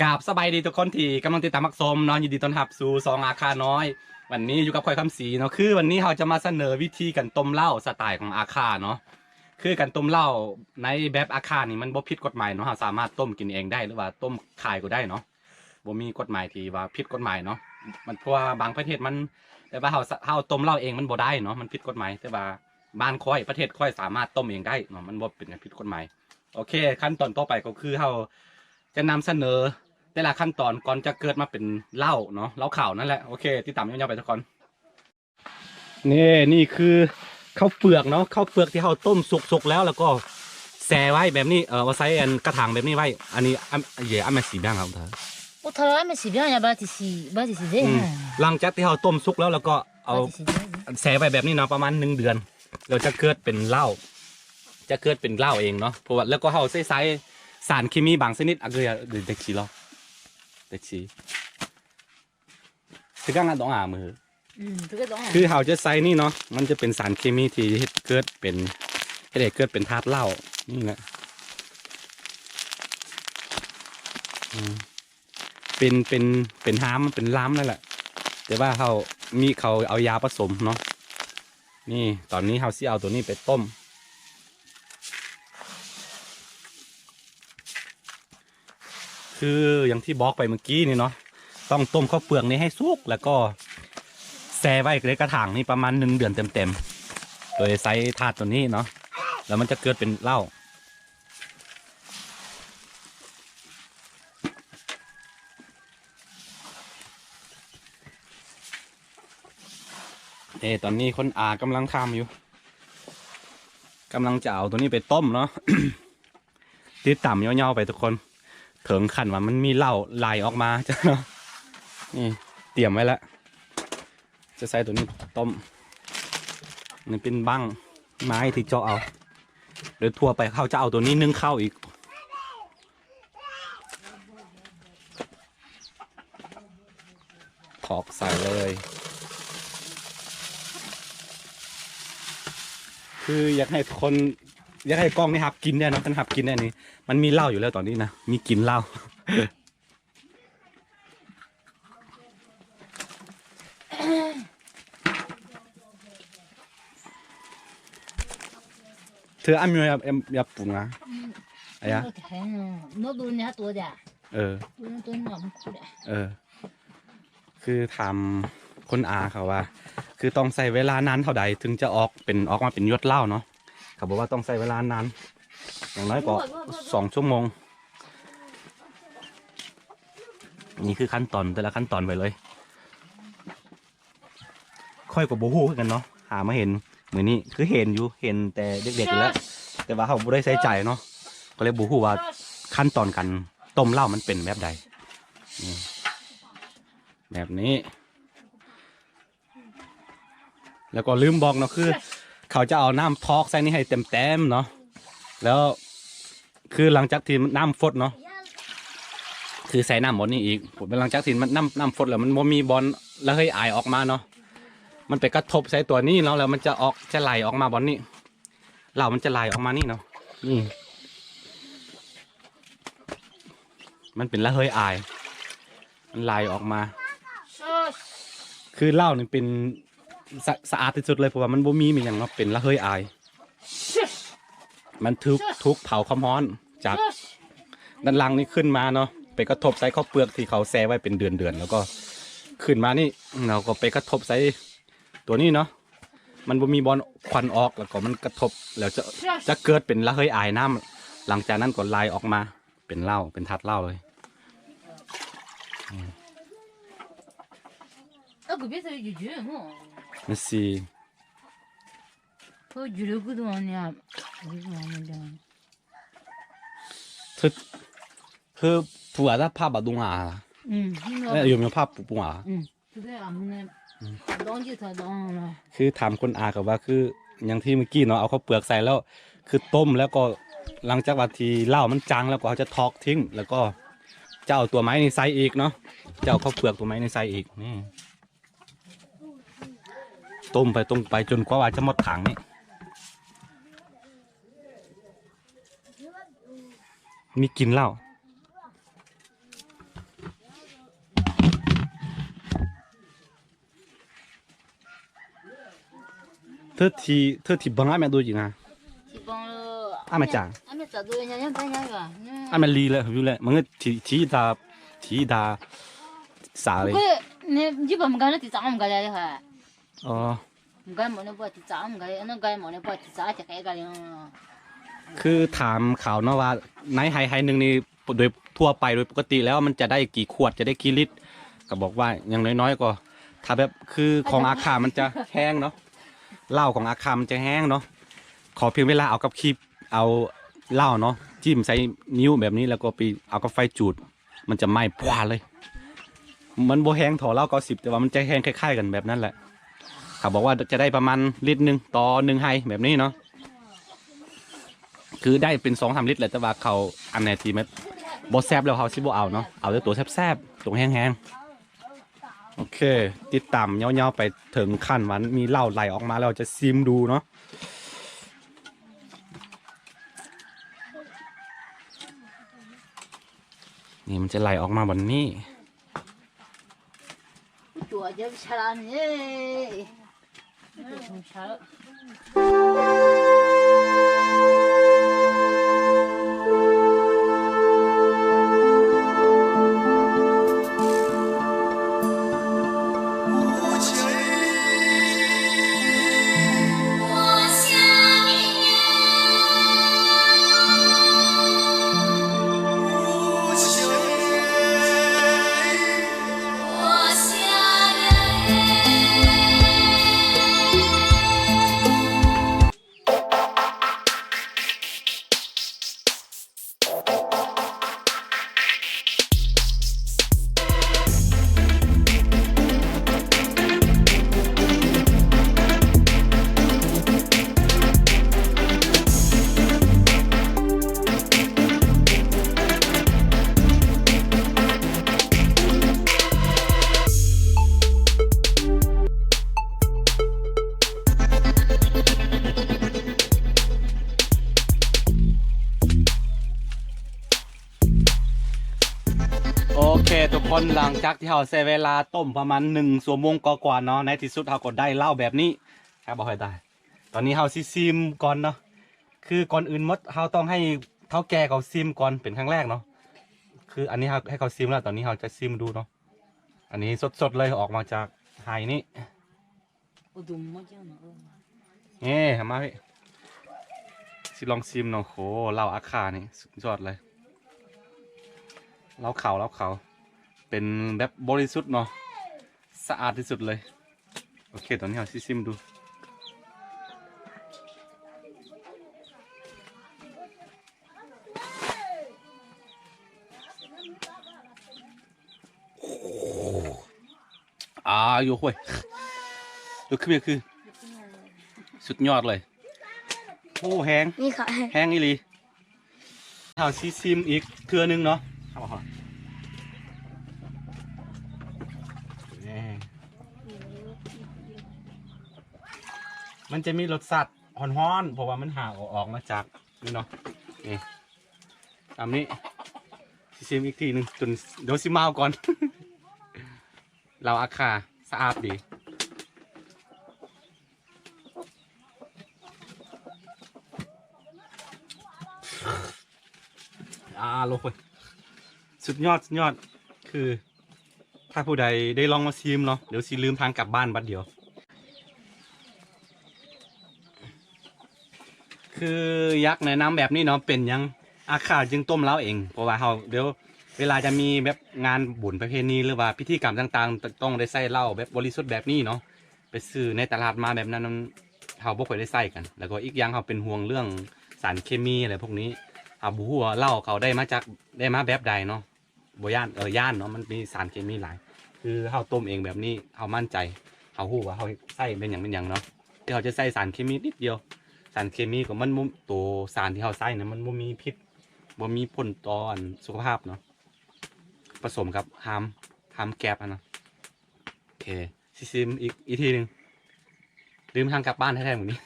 กราบสบายดีทุกคนที่กำลังติดตามมักสมเนอนยินดีต้อนรับสู่สองอาคาน้อย วันนี้อยู่กับคอยคำสีเนาะคือวันนี้เราจะมาเสนอวิธีการต้มเหล้าสไตล์ของอาคาเนาะคือการต้มเหล้าในแบบอาคานี่มันบ่ผิดกฎหมายเนาะเราสามารถต้มกินเองได้หรือว่าต้มขายก็ได้เนาะบ่มีกฎหมายที่ว่าผิดกฎหมายเนาะ มันเพราะว่าบางประเทศมัน แต่ว่าเราเราต้มเหล้าเองมันบ่ได้เนาะมันผิดกฎหมายแต่ว่าบ้านค่อยประเทศค่อยสามารถต้มเองได้เนาะมันบ่เป็นการผิดกฎหมายโอเค ขั้นตอนต่อไปก็คือเราจะนำเสนอ แต่ละขั้นตอนก่อนจะเกิดมาเป็นเหล้าเนาะเหล้าขาวนั่นแหละโอเคติดตามยาวๆไปทุกคนนี่นี่คือข้าวเปลือกเนาะข้าวเปลือกที่เราต้มสุกๆแล้วแล้วก็แช่ไว้แบบนี้เออว่าใส่อันกระถางแบบนี้ไว้ อันนี้อันเย่อันมาสีบ้างครับเธอ โอ้ทลายมันสิเบี้ยนะบาติสีบาติสีเด้อืมหลังจากที่เราต้มสุกแล้วเราก็เอาบสีแสไปแบบนี้เนาะประมาณหนึ่งเดือน เราจะเกิดเป็นเหล้าจะเกิดเป็นเหล้าเองเนาะเพราะว่าแล้วก็เราใส่ใส่สารเคมีบางชนิดอะเกลือหรือเด็กชีหรอเด็กชีคือกางานต้องอามือ อืมถือก็ต้องคือเขาจะใส่นี่เนาะ มันจะเป็นสารเคมีที่เกิดเป็นเฮ็ดให้เกิดเป็นธาตุเหล้านี่แหละ เป็นเป็นเป็นห้ามเป็นล้ามนั่นแหละ แต่ว่าเขามีเขาเอายาผสมเนาะนี่ตอนนี้เขาสิเอาตัวนี้ไปต้ม คืออย่างที่บอกไปเมื่อกี้นี่เนาะต้องต้มข้าวเปลือกนี้ให้สุกแล้วก็แช่ไว้ในกระถางนี่ประมาณหนึ่งเดือนเต็มๆโดยใช้ถาดตัวนี้เนาะแล้วมันจะเกิดเป็นเหล้า เอตอนนี้คนอากำลังทำอยู่กำลังจะเอาตัวนี้ไปต้มเนาะ ติดต่ำเงาๆไปทุกคน เถึงขันว่ามันมีเหล้าไหลออกมาจ้ะเนาะ นี่เตรียมไว้แล้ว จะใส่ตัวนี้ต้ม นี่เป็นบั้งไม้ที่เจาะเอา เดี๋ยวทั่วไปเขาจะเอาตัวนี้นึ่งข้าวอีกถอกใส่เลย คืออยากให้คน อยากให้กล้องนี่หับกินได้นะท่านหับกินได้นี่มันมีเหล้าอยู่แล้วตอนนี้นะมีกินเหล้า เธออ้ำอยู่ยับยับปุ่งนะอะไรอะ 이거 다행이 야. 너도 언니 하도 오 자. เออ 우리는 또 엄마 먹. เออ คือทำคนอาเขาว่า คือต้องใส่เวลานานเท่าใดถึงจะออกเป็นออกมาเป็นยศเหล้าเนาะเขาบอกว่าต้องใส่เวลานานอย่างน้อยก็สองชั่วโมง นี่คือขั้นตอนแต่ละขั้นตอนไปเลย ค่อยกับโบฮู้คือกันเนาะหามาเห็นเหมือนนี้คือเห็นอยู่เห็นแต่เด็กๆอยู่แล้วแต่ว่าเขาไม่ได้ใส่ใจเนาะก็เลยบูฮู้ว่าขั้นตอนการต้มเหล้ามันเป็นแบบใดนี่แบบนี้ แล้วก็ลืมบอกเนาะคือ เขาจะเอาน้ำทอกใส่นี่ให้เต็มๆเนาะแล้วคือหลังจากที่น้ำฟดเนาะคือใส่น้ำหมดนี่อีกผมหลังจากที่มันน้ำน้ำฟดแล้วมันบ่มีบอลแล้วเฮ้ยอายออกมาเนาะมันไปกระทบใส่ตัวนี้เนาะแล้วมันจะออกจะไหลออกมาบอลนี่เหล่ามันจะไหลออกมานี่เนาะนี่มันเป็นละเฮยอาย มันไหลออกมา คือเหล้านี่เป็น สะสะอาดที่สุดเลยเพราะว่ามันบ่มีมีอย่างเนาะเป็นละเฮยอาย มันทุกทุกเผาความ้อนจากด้านล่างนี่ขึ้นมาเนาะไปกระทบใส่ข้าวเปลือกที่เขาแซ่ไว้เป็นเดือนเดือนแล้วก็ขึ้นมานี่เราก็ไปกระทบใส่ตัวนี้เนาะมันบ่มีบอลควันออกแล้วก็มันกระทบแล้วจะจะเกิดเป็นละเฮยอายน้ำ หลังจากนั้นก็ลายออกมาเป็นเหล้าเป็นทัดเหล้าเลย나 급에서유า 뭐. Let's see. 그 유료구도 아니 야. 유료구 아니 야. 그, 그 부하다 파봐 동 아. 응. 요며 파 부부 아. 응. 그게 안 네. ร้องยืดเธอร้องเลยคือถามคนอากับว่าคืออย่างที่เมื่อกี้เนาะเอาข้าวเปลือกใส่แล้ว คือต้มแล้วก็หลังจากวันที่เหล้ามันจางแล้วก็เขาจะทอกทิ้ง แล้วก็เจ้าตัวไม้ในไซอีกเนาะเจ้าข้าวเปลือกตัวไม้ในไซอีกนี่ ต้มไปต้มไปจนกว่าจะหมดถังนี่มีกินเหล้าเธอทีเธอทีบังอาแม่ดูจีนะทีบังอาแม่จ๋าอาแม่จ๋าดูยังยังไปยังก่อนอาแม่ลีเลยอยู่เลยมันก็ทีทีตาทีตาสาเลยเนี่ยยี่ปุ่นมันก็เนี่ยที่จ้างมันก็ได้เลยค่ะ อ๋อไก่หมอเนี่ยบ่ติดจ้าไก่อันนั้นก่หมอนี่ยบ่ติดจ้าจะไก่กันคือถามข่าวเนาะว่าไนไฮไฮหนึ่งนี่โดยทั่วไปโดยปกติแล้วมันจะได้กี่ขวดจะได้กี่ลิตรก็บอกว่าอย่างน้อยๆก็ถ้าแบบคือของอาคามันจะแห้งเนาะเหล้าของอาคามันจะแห้งเนาะขอเพียงเวลาเอากับคีบเอาเหล้าเนาะจิ้มใส่นิ้วแบบนี้แล้วก็ไปเอากับไฟจูด มันจะไหม้พวาเลย มันโบแห้งถอเหล้าก็สิบแต่ว่ามันจะแห้งคล้ายๆกันแบบนั้นแหละ เขาบอกว่าจะได้ประมาณลิตรหนึ่งต่อหนึ่งไฮแบบนี้เนาะคือได้เป็นสองสามลิตรและแต่ว่าเขาอันไหนทีมันบดแซบแล้วเขาซิบเอาเนาะเอาด้วยตัวแซบแซบตรงแห้งๆโอเค ติดตามเงาๆไปถึงขั้นวันมีเหล้าไหลออกมาเราจะซิมดูเนาะนี่มันจะไหลออกมาวันนี้ ตัวเจ็บชาเนี่ย Yeah. คนหลังจากที่เราเสียเวลาต้มประมาณหนึ่งส่วโมงก,กว่าเนาะในที่สุดเราก็ได้เหล้าแบบนี้ครับบอกให้ได้ ตอนนี้เราซิซิมก่อนเนาะคือก่อนอื่นมดเราต้องให้เท้าแก่เขาซิมก่อนเป็นครั้งแรกเนาะคืออันนี้ให้เขาซิมแล้วตอนนี้เราจะซิมดูเนาะอันนี้สดๆเลยออกมาจากไฮนี่นี่ทำมาพี่สิลองซิมเนาะโหเหล้าอาคานี่สุดยอดเลยเหล้าขาวเหล้าขาว เป็นแบบบริสุทธิ์เนาะสะอาดที่สุดเลย โอเคตอนนี้เราซิซิมดูอ่าอยู่ห่วยดูขึ้นไปคือ สุดยอดเลยโอ้แห้ง你看，แห้งอีหลีเอาซีซิมอีกเทือนึงเนาะเอามานี่ มันจะมีรสสัตว์ฮ้อนๆเพราะว่ามันห่างออกมาจากนี่เนาะนี่ตามนี้ซิมอีกทีหนึ่งจนเดี๋ยวซิมเอาก่อน เราอาคาสะอาดดีอาโลคนสุดยอดสุดยอดคือ ถ้าผู้ใดได้ลองมาชิมเนาะเดี๋ยวสิลืมทางกลับบ้านบัดเดียว คือยักษ์แนะนำแบบนี้เนาะเป็นยังอาคาจึงต้มเล้าเองเพราะว่าเขาเดี๋ยวเวลาจะมีแบบงานบุญประเพณีหรือว่าพิธีกรรมต่างๆ ต้องได้ใส่เหล้าแบบบริสุทธิ์แบบนี้เนาะไปซื้อในตลาดมาแบบนั้นเขาบ่ค่อยได้ใส่กัน แล้วก็อีกอย่างเขาเป็นห่วงเรื่องสารเคมีอะไรพวกนี้อาบูหัวเหล้าเขาได้มาจากได้มาแบบใดเนาะบย่านเออย่านเนาะมันมีสารเคมีหลาย คือเขาต้มเองแบบนี้เขามั่นใจเขาหูว่าเขาใส่เป็นอย่างเป็นอย่างเนาะที่เขาจะใส่สารเคมีนิดเดียว สารเคมีก็มันมุตัวสารที่เขาใส่นี่ยมันบ่มีพิษบ่มีผลต่ออันสุขภาพเนาะผสมกับฮามฮามแกบอะนะโอเคซิซิมอีกอีกทีหนึ่งลืมทางกลับบ้านแท้ๆหมดนี้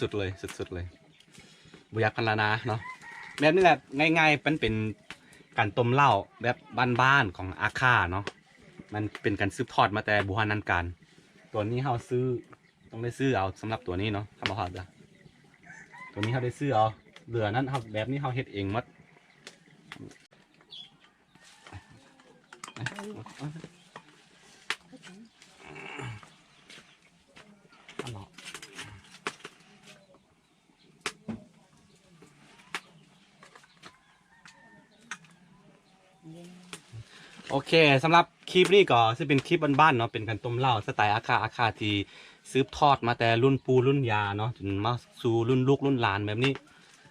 สุดๆเลยสุดๆเลยบุยักพันละนาเนาะแบบนี้แหละง่ายๆเป็นเป็นการต้มเหล้าแบบบ้านๆของอาคาเนาะ มันเป็นการซื้อทอดมาแต่บูฮานันการ ตัวนี้เราซื้อต้องได้ซื้อเอาสำหรับตัวนี้เนาะคำบอกครับจ้ะตัวนี้เขาได้ซื้อเอาเหลือนั้นเขาแบบนี้เขาเฮ็ดเองมัดโอเคสำหรับ คลิปนี้ก็จะเป็นคลิปบ้านๆเนาะเป็นการต้มเหล้าสไตล์อาคาอาคาที่ซืบทอดมาแต่รุ่นปูรุ่นยาเนาะจนมาสู่รุ่นลูกรุ่นหลานแบบนี้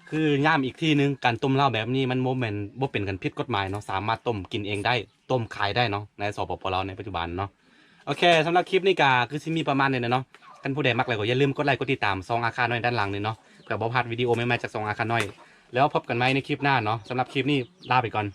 คือย่ามอีกที่นึงการต้มเหล้าแบบนี้มันโมเมนต์บ่เป็นกันผิดกฎหมายเนาะสามารถต้มกินเองได้ต้มขายได้เนาะในสปปลาในปัจจุบันเนาะโอเคสำหรับคลิปนี้ก็คือสิมีประมาณนี้นะเนาะท่านผู้ใดมักอะไรก็อย่าลืมกดไลค์กดติดตามซองอาคาน้อยด้านหลังนี่เนาะเพื่อบ่พลาดวิดีโอใหม่ๆจากซองอาคาน้อย แล้วพบกันใหมในคลิปหน้าเนาะสำหรับคลิปนี้ลาไปก่อน